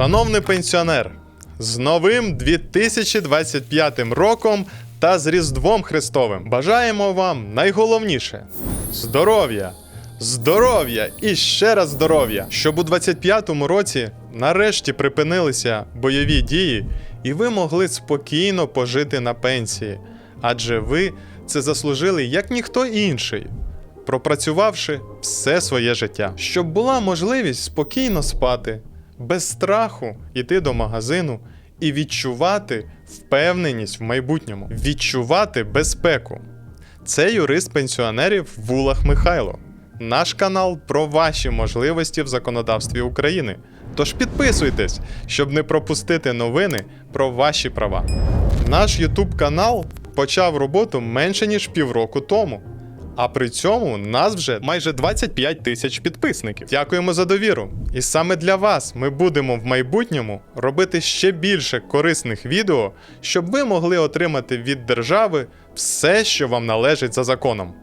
Шановний пенсіонер, з новим 2025 роком та з Різдвом Христовим. Бажаємо вам найголовніше здоров'я, здоров'я і ще раз здоров'я, щоб у 25-му році нарешті припинилися бойові дії, і ви могли спокійно пожити на пенсії, адже ви це заслужили як ніхто інший пропрацювавши все своє життя, щоб була можливість спокійно спати, без страху йти до магазину і відчувати впевненість в майбутньому, відчувати безпеку. Це юрист пенсіонерів Вулах Михайло. Наш канал про ваші можливості в законодавстві України. Тож підписуйтесь, щоб не пропустити новини про ваші права. Наш YouTube канал почав роботу менше ніж півроку тому. А при цьому нас вже майже 25 тисяч підписників. Дякуємо за довіру. І саме для вас ми будемо в майбутньому робити ще більше корисних відео, щоб ви могли отримати від держави все, що вам належить за законом.